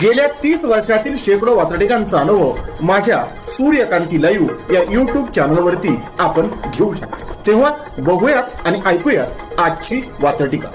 गेल्या तीस वर्षातील शेकडो वातडिकांचा अनुभव माझ्या सूर्यकांती लाईव्ह या युट्यूब चॅनलवरती आपण घेऊ शकतो. तेव्हा बघूयात आणि ऐकूयात आजची वातडिका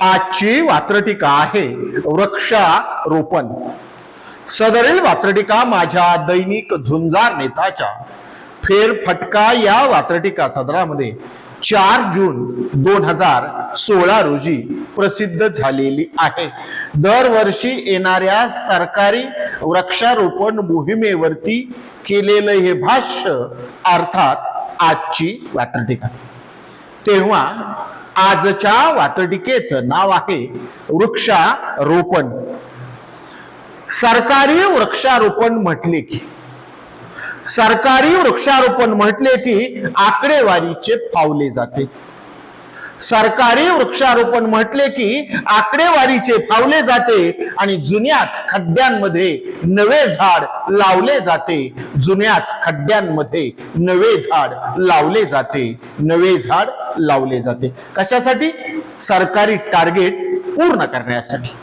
आजची वात्रटिका आहे वृक्षारोपण. सदरील वात्रटिका माझ्या दैनिक झुंजार नेताच्या. फेरफटका या वात्रटिका सदरामध्ये चार जून दोन हजार सोळा रोजी प्रसिद्ध झालेली आहे. दरवर्षी येणाऱ्या सरकारी वृक्षारोपण मोहिमेवरती केलेलं हे भाष्य अर्थात आजची वात्रटिका. तेव्हा आजच्या वातटिकेचं नाव आहे वृक्षारोपण. सरकारी वृक्षारोपण म्हटले की सरकारी वृक्षारोपण म्हटले की आकडेवारीचे फावले जाते. सरकारी वृक्षारोपण म्हटले की आकडेवारीचे फावले जाते आणि जुन्याच खड्ड्यांमध्ये नवे झाड लावले जाते. जुन्याच खड्ड्यांमध्ये नवे झाड लावले जाते. नवे झाड लावले जाते. कशासाठी? सरकारी टार्गेट पूर्ण करण्यासाठी.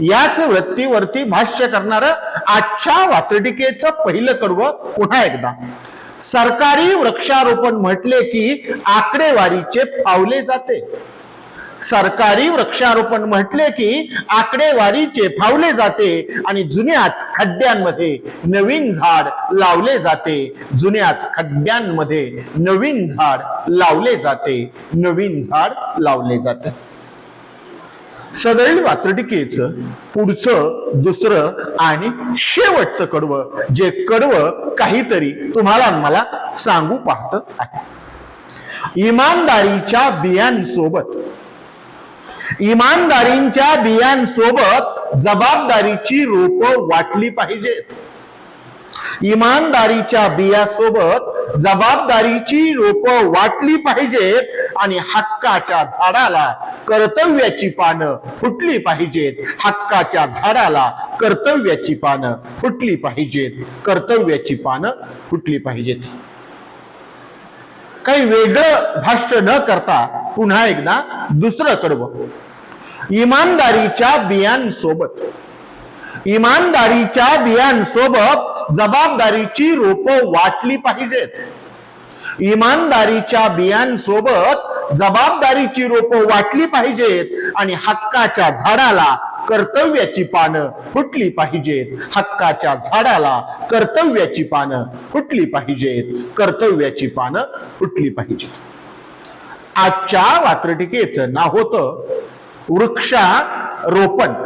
याच वृत्तीवरती भाष्य करणारं आजच्या वातडिकेचं पहिलं कडव पुन्हा एकदा. सरकारी वृक्षारोपण म्हटले की आकडेवारीचे फावले जाते. सरकारी वृक्षारोपण म्हटले की आकडेवारीचे फावले जाते आणि जुन्याच खड्ड्यांमध्ये नवीन झाड लावले जाते. जुन्याच खड्ड्यांमध्ये नवीन झाड लावले जाते. नवीन झाड लावले जाते. सदैव वात्रटिकेचं पुढचं दुसरं आणि शेवटचं कडवं जे कडवं काहीतरी तुम्हाला मला सांगू पाहत आहे. इमानदारीच्या बियांसोबत इमानदारींच्या बियांसोबत जबाबदारीची रोपं वाटली पाहिजेत. इमानदारीच्या बियासोबत जबाबदारीची रोपं वाटली पाहिजेत आणि हक्काच्या झाडाला कर्तव्याची पानं फुटली पाहिजेत. हक्काच्या झाडाला कर्तव्याची पानं फुटली पाहिजेत. कर्तव्याची पानं फुटली पाहिजेत. काही वेगळं भाष्य न करता पुन्हा एकदा दुसरं कडव इमानदारीच्या बियांसोबत. इमानदारीच्या बियांसोबत जबाबदारीची रोपं वाटली पाहिजेत. इमानदारीच्या बियांसोबत जबाबदारीची रोपं वाटली पाहिजेत आणि हक्काच्या झाडाला कर्तव्याची पानं फुटली पाहिजेत. हक्काच्या झाडाला कर्तव्याची पानं फुटली पाहिजेत. कर्तव्याची पानं फुटली पाहिजेत. आजच्या वात्रटिकेचं नाव होतं वृक्षा रोपण